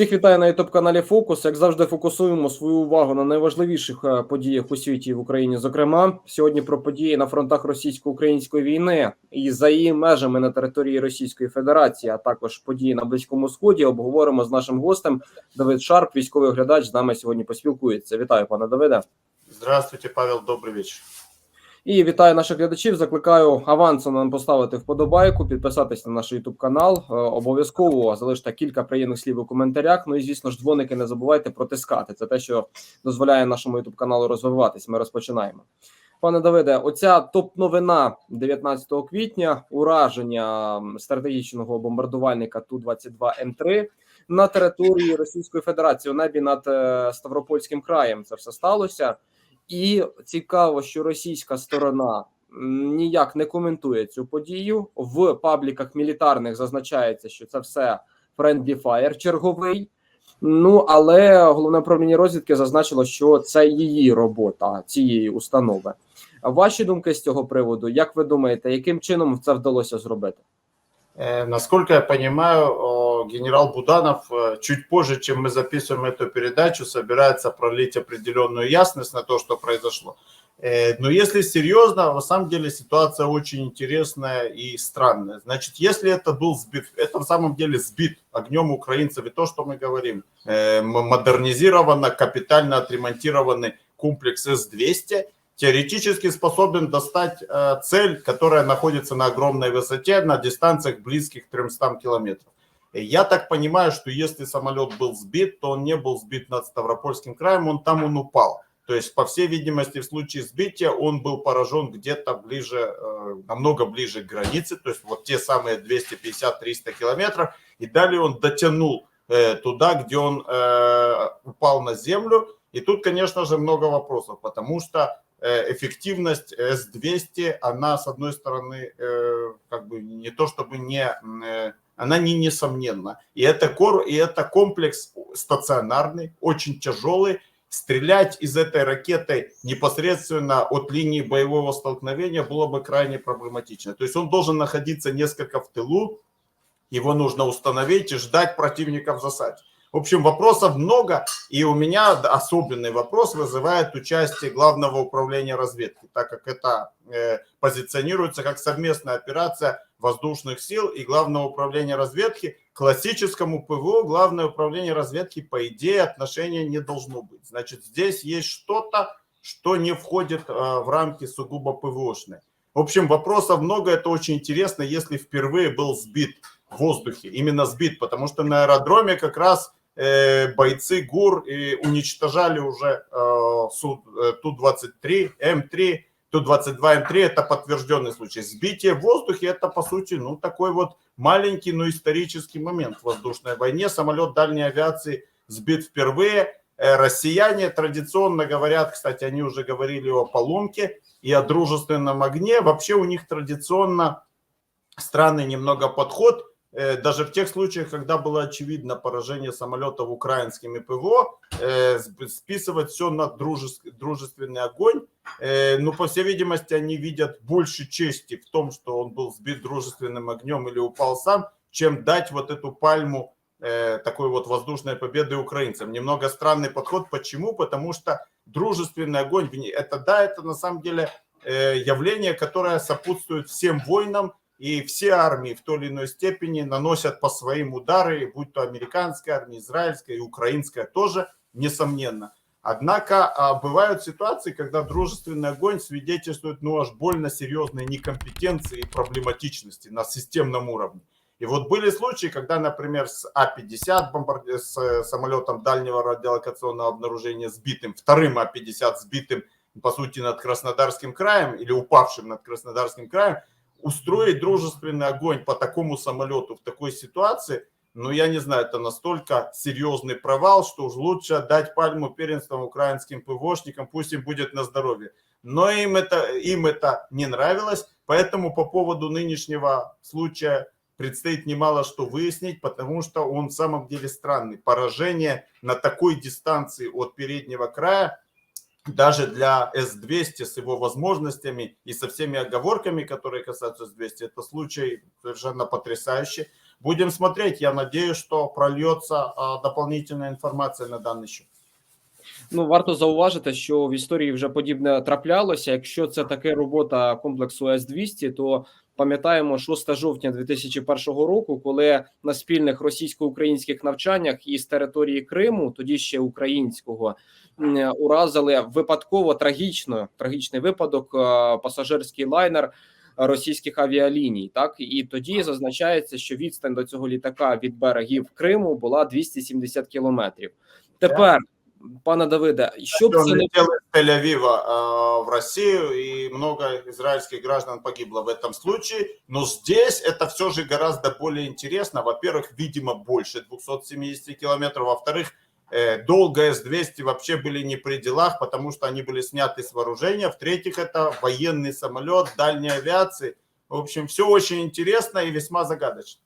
Всіх вітаю на youtube каналі Фокус. Як завжди, фокусуємо свою увагу на найважливіших е, подіях у світі в Україні. Зокрема, сьогодні про події на фронтах російсько-української війни і за її межами на території Російської Федерації, а також події на близькому сході. Обговоримо з нашим гостем Давид Шарп, військовий оглядач. З нами сьогодні поспілкується. Вітаю, пане Давиде. Здравствуйте, Павел, добрий вечір. І вітаю наших глядачів. Закликаю авансом нам поставити вподобайку, підписатись на наш YouTube канал. Е, Обов'язково залиште кілька приємних слів у коментарях. Ну і звісно ж, дзвоники не забувайте протискати. Це те, що дозволяє нашому YouTube каналу розвиватись. Ми розпочинаємо. Пане Давиде, оця топ-новина 19 квітня ураження стратегічного бомбардувальника Ту-22М3 на території Російської Федерації у небі над е, Ставропольським краєм. Це все сталося. І цікаво, що російська сторона ніяк не коментує цю подію. В пабліках мілітарних зазначається, що це все friendly fire черговий. Ну але головне управління розвідки зазначило, що це її робота цієї установи. Ваші думки з цього приводу, як ви думаєте, яким чином це вдалося зробити? Э, Насколько я понимаю, генерал Буданов э, чуть позже, чем мы записываем эту передачу, собирается пролить определенную ясность на то, что произошло. Э, Но если серьезно, на самом деле ситуация очень интересная и странная. Значит, если это был сбит, это в самом деле сбит огнем украинцев, и то, что мы говорим, э, модернизировано, капитально отремонтированный комплекс С-200, теоретически способен достать цель, которая находится на огромной высоте, на дистанциях близких к 300 километров. Я так понимаю, что если самолет был сбит, то он не был сбит над Ставропольским краем, он там он упал. То есть, по всей видимости, в случае сбития он был поражен где-то ближе, э, намного ближе к границе, то есть вот те самые 250-300 километров, и далее он дотянул э, туда, где он э, упал на землю. И тут, конечно же, много вопросов, потому что эффективность С-200, она, с одной стороны, как бы не то чтобы не, она не несомненна. И это, кор, и это комплекс стационарный, очень тяжелый. Стрелять из этой ракеты непосредственно от линии боевого столкновения было бы крайне проблематично. То есть он должен находиться несколько в тылу, его нужно установить и ждать противника в засаде. В общем, вопросов много, и у меня особенный вопрос вызывает участие Главного управления разведки, так как это э, позиционируется как совместная операция воздушных сил и Главного управления разведки. Классическому ПВО Главное управление разведки, по идее, отношения не должно быть. Значит, здесь есть что-то, что не входит э, в рамки сугубо ПВОшные. В общем, вопросов много, это очень интересно, если впервые был сбит в воздухе, именно сбит, потому что на аэродроме как раз бойцы ГУР и уничтожали уже э, Су- э, Ту-23, М3, Ту-22, М3, это подтвержденный случай. Сбитие в воздухе, это по сути, ну, такой вот маленький, но исторический момент в воздушной войне. Самолет дальней авиации сбит впервые. Э, Россияне традиционно говорят, кстати, они уже говорили о поломке и о дружественном огне. Вообще у них традиционно странный немного подход. Э, Даже в тех случаях, когда было очевидно поражение самолетов украинскими ПВО, э, сп- списывать все на дружественный огонь. Э, Ну, по всей видимости, они видят больше чести в том, что он был сбит дружественным огнем или упал сам, чем дать вот эту пальму такой вот воздушной победы украинцам. Немного странный подход. Почему? Потому что дружественный огонь, это да, это на самом деле явление, которое сопутствует всем войнам, и все армии в той или иной степени наносят по своим удары, будь то американская армия, израильская и украинская тоже, несомненно. Однако а, бывают ситуации, когда дружественный огонь свидетельствует ну аж больно серьезной некомпетенции и проблематичности на системном уровне. И вот были случаи, когда, например, с А-50 бомбард- с э, самолетом дальнего радиолокационного обнаружения сбитым, вторым А-50 сбитым, по сути, над Краснодарским краем или упавшим над Краснодарским краем, устроить дружественный огонь по такому самолету в такой ситуации, ну, я не знаю, это настолько серьезный провал, что уж лучше отдать пальму первенства украинским ПВОшникам, пусть им будет на здоровье. Но им это, им это не нравилось, поэтому по поводу нынешнего случая предстоит немало что выяснить, потому что он в самом деле странный. Поражение на такой дистанции от переднего края даже для С-200 с его возможностями и со всеми оговорками, которые касаются С-200, это случай совершенно потрясающий. будем смотреть. Я надеюсь, что прольется а, дополнительная информация на данный счет. Ну, варто зауважити, що в історії вже подібне траплялося. Якщо це таке робота комплексу С-200, то пам'ятаємо 6 жовтня 2001 року, коли на спільних російсько-українських навчаннях із території Криму, тоді ще українського, м, уразили випадково трагічно трагічний випадок е, пасажирський лайнер російських авіаліній. Так і тоді зазначається, що відстань до цього літака від берегів Криму була 270 кілометрів. Тепер, пане Давиде, щоб Он це не летел из Тель-Авива э, в Россию, и много израильских граждан погибло в этом случае. Но здесь это все же гораздо более интересно. Во-первых, видимо, больше 270 километров. Во-вторых, э, долго С-200 вообще были не при делах, потому что они были сняты с вооружения. В-третьих, это военный самолет дальней авиации. В общем, все очень интересно и весьма загадочно.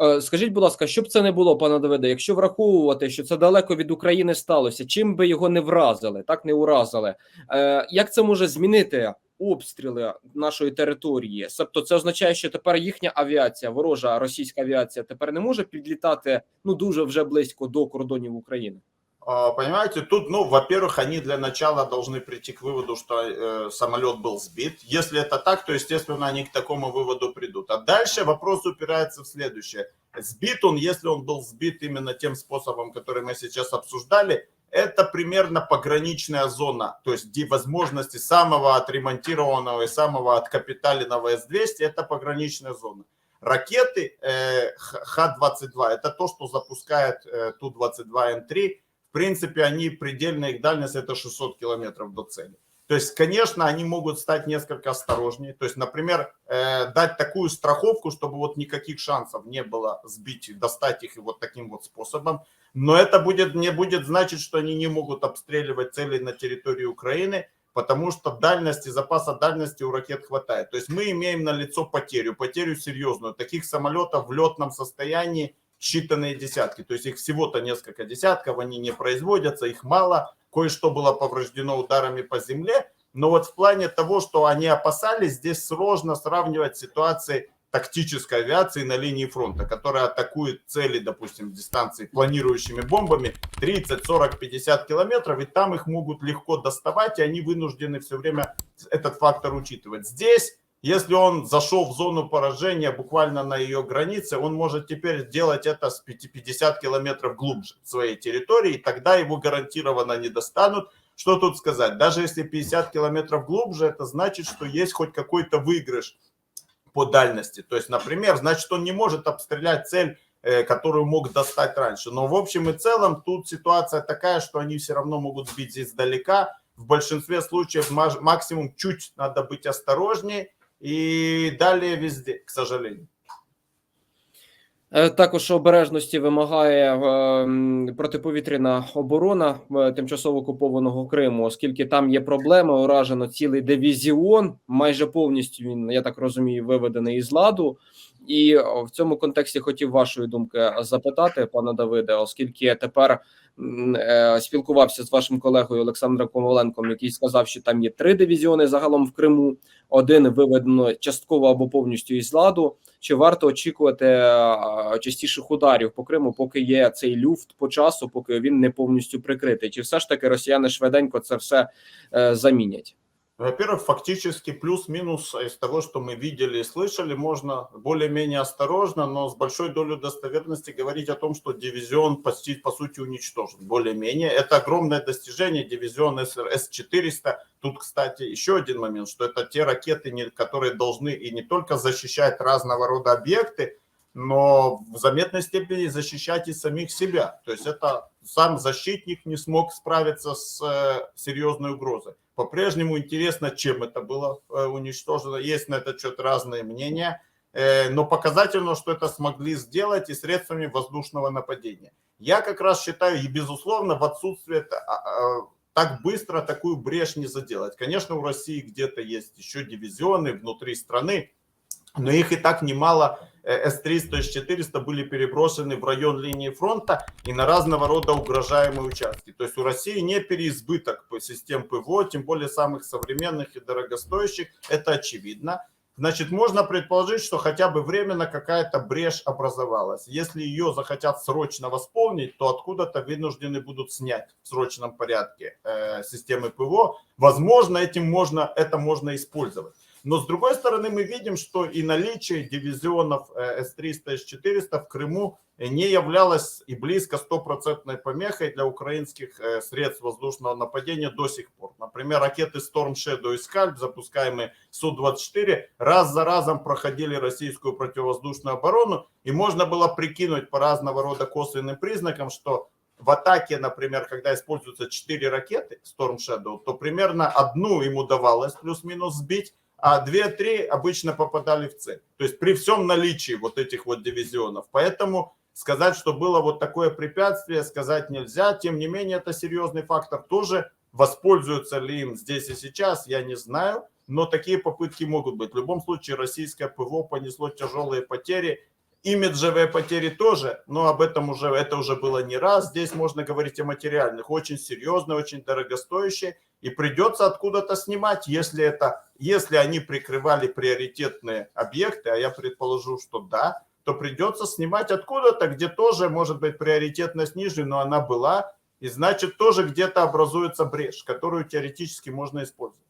Е, Скажіть, будь ласка, що б це не було, пане Давиде, якщо враховувати, що це далеко від України сталося, чим би його не вразили, так не уразили, е, як це може змінити обстріли нашої території? Тобто, це означає, що тепер їхня авіація, ворожа російська авіація, тепер не може підлітати ну дуже вже близько до кордонів України. А, Понимаете, тут, ну, во-первых, они для начала должны прийти к выводу, что э, самолет был сбит. Если это так, то, естественно, они к такому выводу придут. А дальше вопрос упирается в следующее. Сбит он, если он был сбит именно тем способом, который мы сейчас обсуждали, это примерно пограничная зона, то есть где возможности самого отремонтированного и самого откапиталенного С-200, это пограничная зона. Ракеты э, Х-22, это то, что запускает э, Ту-22М3, в принципе, они предельная их дальность это 600 километров до цели. То есть, конечно, они могут стать несколько осторожнее. То есть, например, э, дать такую страховку, чтобы вот никаких шансов не было сбить, достать их и вот таким вот способом. Но это будет, не будет значить, что они не могут обстреливать цели на территории Украины, потому что дальности, запаса дальности у ракет хватает. То есть мы имеем на лицо потерю, потерю серьезную. Таких самолетов в летном состоянии считанные десятки. То есть их всего-то несколько десятков, они не производятся, их мало. Кое-что было повреждено ударами по земле. Но вот в плане того, что они опасались, здесь сложно сравнивать ситуации тактической авиации на линии фронта, которая атакует цели, допустим, дистанции планирующими бомбами 30, 40, 50 километров, и там их могут легко доставать, и они вынуждены все время этот фактор учитывать. Здесь если он зашел в зону поражения буквально на ее границе, он может теперь делать это с 50 километров глубже своей территории, и тогда его гарантированно не достанут. Что тут сказать? Даже если 50 километров глубже, это значит, что есть хоть какой-то выигрыш по дальности. То есть, например, значит, он не может обстрелять цель, э, которую мог достать раньше. Но в общем и целом тут ситуация такая, что они все равно могут сбить здесь далека. В большинстве случаев максимум чуть надо быть осторожнее і далі везде, к сожалению. Е, Також обережності вимагає е, протиповітряна оборона е, тимчасово окупованого Криму, оскільки там є проблеми. Уражено цілий дивізіон, майже повністю він, я так розумію, виведений із ладу. І в цьому контексті хотів вашої думки запитати, пане Давиде, оскільки тепер е, спілкувався з вашим колегою Олександром Коваленком, який сказав, що там є три дивізіони загалом в Криму. Один виведено частково або повністю із ладу. Чи варто очікувати частіших ударів по Криму, поки є цей люфт по часу, поки він не повністю прикритий? Чи все ж таки росіяни швиденько це все е, замінять? Во-первых, фактически плюс-минус из того, что мы видели и слышали, можно более-менее осторожно, но с большой долей достоверности говорить о том, что дивизион почти, по сути уничтожен. Более-менее. Это огромное достижение. Дивизион С-400. Тут, кстати, еще один момент, что это те ракеты, которые должны и не только защищать разного рода объекты, но в заметной степени защищать и самих себя. То есть это сам защитник не смог справиться с э, серьезной угрозой. По-прежнему интересно, чем это было э, уничтожено. Есть на этот счет разные мнения, э, но показательно, что это смогли сделать и средствами воздушного нападения. Я как раз считаю, и безусловно, в отсутствие а, так быстро такую брешь не заделать. Конечно, у России где-то есть еще дивизионы внутри страны, но их и так немало С-300 и С-400 были переброшены в район линии фронта и на разного рода угрожаемые участки. То есть у России не переизбыток по систем ПВО, тем более самых современных и дорогостоящих, это очевидно. значит, можно предположить, что хотя бы временно какая-то брешь образовалась. Если ее захотят срочно восполнить, то откуда-то вынуждены будут снять в срочном порядке э, системы ПВО. Возможно, этим можно, это можно использовать. Но с другой стороны, мы видим, что и наличие дивизионов э, С-300, С-400 в Крыму не являлось и близко стопроцентной помехой для украинских э, средств воздушного нападения до сих пор. Например, ракеты Storm Shadow и Scalp, запускаемые Су-24, раз за разом проходили российскую противовоздушную оборону, и можно было прикинуть по разного рода косвенным признакам, что в атаке, например, когда используются 4 ракеты Storm Shadow, то примерно одну им удавалось плюс-минус сбить, а 2-3 обычно попадали в цель. То есть при всем наличии вот этих вот дивизионов. Поэтому сказать, что было вот такое препятствие, сказать нельзя. Тем не менее, это серьезный фактор тоже. Воспользуются ли им здесь и сейчас, я не знаю. Но такие попытки могут быть. В любом случае, российское ПВО понесло тяжелые потери. Имиджевые потери тоже, но об этом уже, это уже было не раз. Здесь можно говорить о материальных, очень серьезные, очень дорогостоящие. И придется откуда-то снимать, если это, если они прикрывали приоритетные объекты, а я предположу, что да, то придется снимать откуда-то, где тоже может быть приоритетность ниже, но она была, и значит тоже где-то образуется брешь, которую теоретически можно использовать.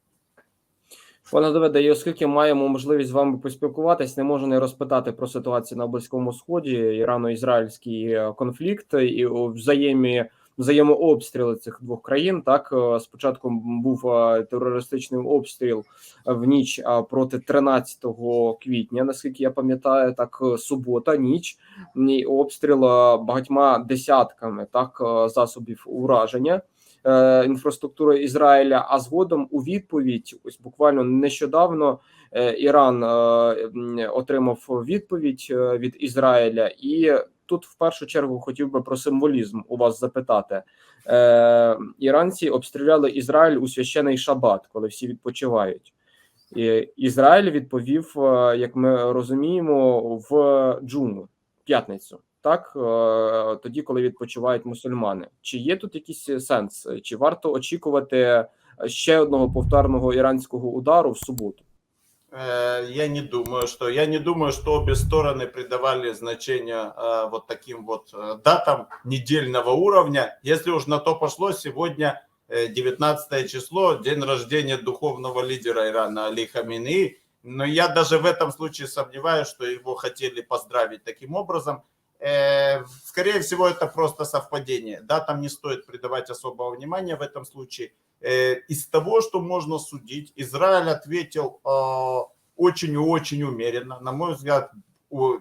Пане Давиде, і оскільки маємо можливість з вами поспілкуватись, не можу не розпитати про ситуацію на Близькому Сході, ірано-ізраїльський е, конфлікт і взаємі взаємообстріли цих двох країн. Так е, спочатку був е, терористичний обстріл в ніч проти 13 квітня, наскільки я пам'ятаю, так субота, ніч обстріл багатьма десятками так засобів ураження інфраструктури Ізраїля. А згодом у відповідь, ось буквально нещодавно, е, Іран е, отримав відповідь е, від Ізраїля, і тут в першу чергу хотів би про символізм у вас запитати. Е, іранці обстріляли Ізраїль у священий шабат, коли всі відпочивають. І Ізраїль відповів, е, як ми розуміємо, в джуму п'ятницю Так, е, тоді, коли відпочивають мусульмани, чи є тут якийсь сенс? Чи варто очікувати ще одного повторного іранського удару в суботу? Э, Я не думаю, что я не думаю, что обе стороны придавали значение э, вот таким вот э, датам недельного уровня. Если уж на то пошло, сегодня э, 19 число, день рождения духовного лидера Ирана Али Хамини. Но я даже в этом случае сомневаюсь, что его хотели поздравить таким образом. Э, Скорее всего, это просто совпадение. Датам не стоит придавать особого внимания в этом случае. Э, Из того, что можно судить, Израиль ответил э, очень и очень умеренно. На мой взгляд,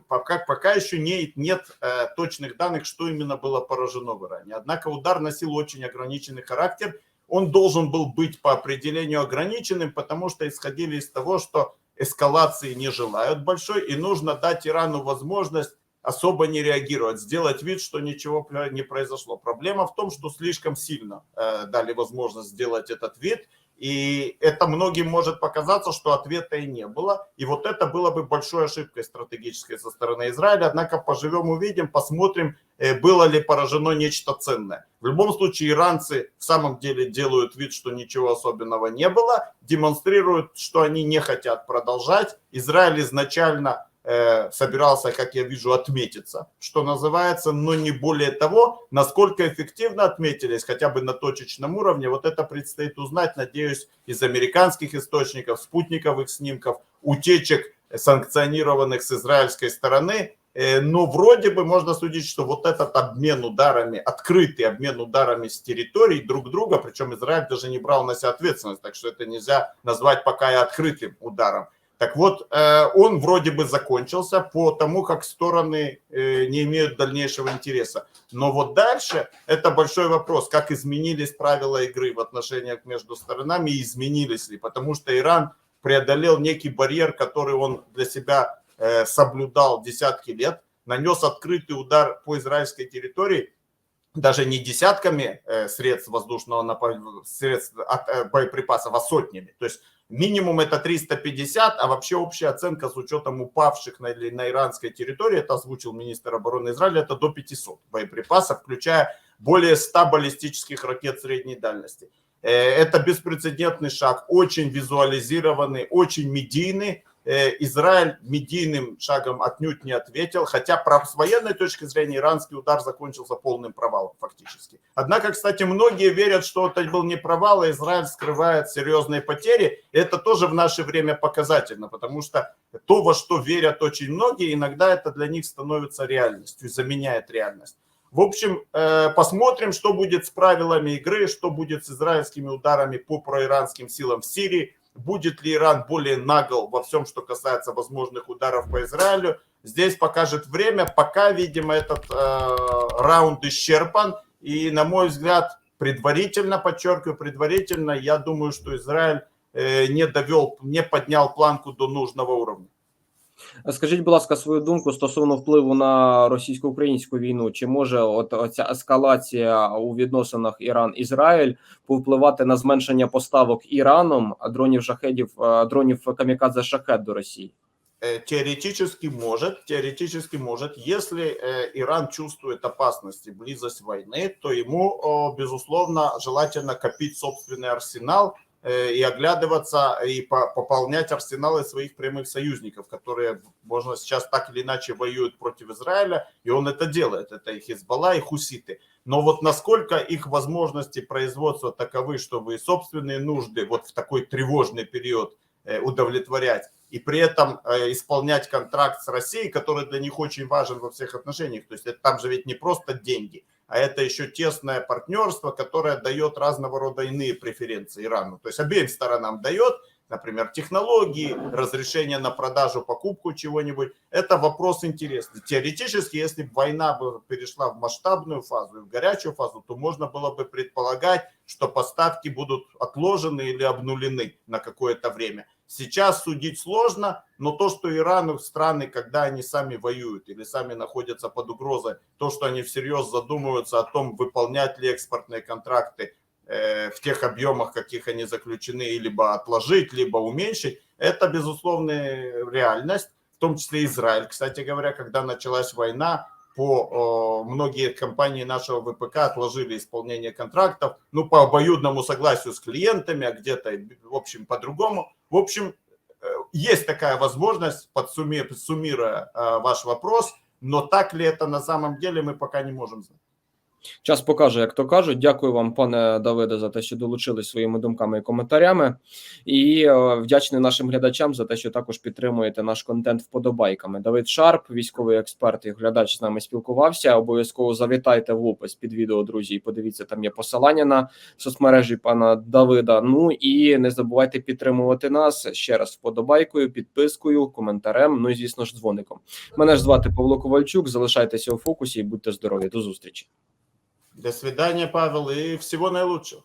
пока, пока еще не, нет точных данных, что именно было поражено в Иране. Однако удар носил очень ограниченный характер. Он должен был быть по определению ограниченным, потому что исходили из того, что эскалации не желают большой, и нужно дать Ирану возможность особо не реагировать, сделать вид, что ничего не произошло. Проблема в том, что слишком сильно э, дали возможность сделать этот вид, и это многим может показаться, что ответа и не было. И вот это было бы большой ошибкой стратегической со стороны Израиля. Однако поживем, увидим, посмотрим, э, было ли поражено нечто ценное. В любом случае, иранцы в самом деле делают вид, что ничего особенного не было, демонстрируют, что они не хотят продолжать. Израиль изначально собирался, как я вижу, отметиться, что называется, но не более того, насколько эффективно отметились, хотя бы на точечном уровне, вот это предстоит узнать, надеюсь, из американских источников, спутниковых снимков, утечек санкционированных с израильской стороны, Э, но вроде бы можно судить, что вот этот обмен ударами, открытый обмен ударами с территорий друг друга, причем Израиль даже не брал на себя ответственность, так что это нельзя назвать пока и открытым ударом. Так вот, э, он вроде бы закончился по тому, как стороны э, не имеют дальнейшего интереса. Но вот дальше это большой вопрос, как изменились правила игры в отношениях между сторонами и изменились ли. Потому что Иран преодолел некий барьер, который он для себя э, соблюдал десятки лет, нанес открытый удар по израильской территории, даже не десятками средств воздушного средств боеприпасов, а сотнями. То есть минимум это 350, а вообще общая оценка с учетом упавших на, на иранской территории, это озвучил министр обороны Израиля, это до 500 боеприпасов, включая более 100 баллистических ракет средней дальности. Э, Это беспрецедентный шаг, очень визуализированный, очень медийный. Э, Израиль медийным шагом отнюдь не ответил, хотя с военной точки зрения иранский удар закончился полным провалом фактически. Однако, кстати, многие верят, что это был не провал, а Израиль скрывает серьезные потери. Это тоже в наше время показательно, потому что то, во что верят очень многие, иногда это для них становится реальностью, заменяет реальность. В общем, э, посмотрим, что будет с правилами игры, что будет с израильскими ударами по проиранским силам в Сирии. Будет ли Иран более нагл во всем, что касается возможных ударов по Израилю. Здесь покажет время. Пока, видимо, этот э, раунд исчерпан. И, на мой взгляд, предварительно, подчеркиваю, предварительно, я думаю, что Израиль э, не довел, не поднял планку до нужного уровня. Скажіть, будь ласка, свою думку стосовно впливу на російсько-українську війну. Чи може от оця ескалація у відносинах Іран-Ізраїль повпливати на зменшення поставок Іраном дронів шахедів, е, дронів камікадзе шахет до Росії? Э, Теоретически может, теоретически может. Если э, Иран чувствует опасность и близость войны, то ему, о, безусловно, желательно копить собственный арсенал э, и оглядываться и по- пополнять арсеналы своих прямых союзников, которые, можно сейчас так или иначе воюют против Израиля, и он это делает. Это и Хизбалла, и хуситы. Но вот насколько их возможности производства таковы, чтобы и собственные нужды вот в такой тревожный период э, удовлетворять, и при этом э, исполнять контракт с Россией, который для них очень важен во всех отношениях. То есть это, там же ведь не просто деньги, а это еще тесное партнерство, которое дает разного рода иные преференции Ирану. То есть обеим сторонам дает, например, технологии, разрешение на продажу, покупку чего-нибудь. Это вопрос интересный. Теоретически, если бы война бы перешла в масштабную фазу в горячую фазу, то можно было бы предполагать, что поставки будут отложены или обнулены на какое-то время. Сейчас судить сложно, но то, что Иран страны, когда они сами воюют или сами находятся под угрозой, то, что они всерьез задумываются о том, выполнять ли экспортные контракты э, в тех объемах, каких они заключены, либо отложить, либо уменьшить, это безусловная реальность, в том числе Израиль. Кстати говоря, когда началась война, по о, многие компании нашего ВПК отложили исполнение контрактов, ну, по обоюдному согласию с клиентами, а где-то, в общем, по-другому. В общем, э, есть такая возможность, подсумми- суммируя э, ваш вопрос, но так ли это на самом деле, мы пока не можем знать. Час покаже, як то кажуть. Дякую вам, пане Давиде, за те, що долучились своїми думками і коментарями. І е, вдячний нашим глядачам за те, що також підтримуєте наш контент вподобайками. Давид Шарп, військовий експерт і глядач з нами спілкувався. Обов'язково завітайте в опис під відео, друзі. і Подивіться, там є посилання на соцмережі пана Давида. Ну і не забувайте підтримувати нас ще раз вподобайкою, підпискою, коментарем. Ну і звісно ж, дзвоником. Мене ж звати Павло Ковальчук. Залишайтеся у фокусі і будьте здорові. До зустрічі. До свидания, Павел, и всего наилучшего.